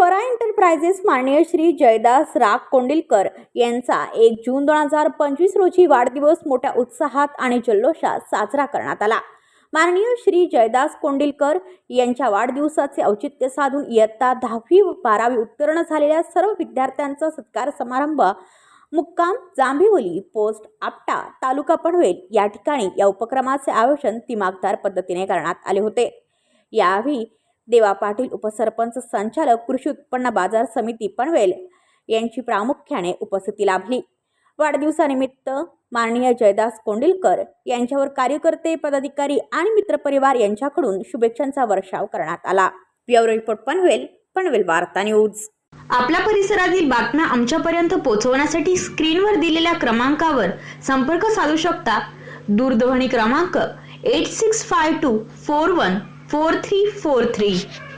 Swara enterprises माननीय श्री जयदास राग कोंडिलकर यांचा एक जून दोन हजार पंचवीस रोजी वाढदिवस मोठ्या उत्साहात आणि जल्लोषात साजरा करण्यात आला. माननीय श्री जयदास कोंडिलकर यांच्या वाढदिवसाचे औचित्य साधून इयत्ता दहावी व बारावी उत्तीर्ण झालेल्या सर्व विद्यार्थ्यांचा सत्कार समारंभ मुक्काम जांभिवली पोस्ट आपटा तालुका पनवेल या ठिकाणी या उपक्रमाचे आयोजन दिमागदार पद्धतीने करण्यात आले होते. यावेळी देवा पाटील उपसरपंच संचालक कृषी उत्पन्न बाजार समिती पनवेल यांची प्रामुख्याने उपस्थिती लाभली. वाढदिवसानिमित्त माननीय जयदास कोंडिलकर यांच्यावर कार्यकर्ते पदाधिकारी आणि मित्रपरिवार यांच्याकडून शुभेच्छांचा वर्षाव करण्यात आला. ब्युरो रिपोर्ट पनवेल पनवेल वार्ता न्यूज. आपल्या परिसरातील बातम्या आमच्यापर्यंत पोहोचवण्यासाठी स्क्रीनवर दिलेल्या क्रमांकावर संपर्क साधू शकता. दूरध्वनी क्रमांक eight six five two four one four three four three.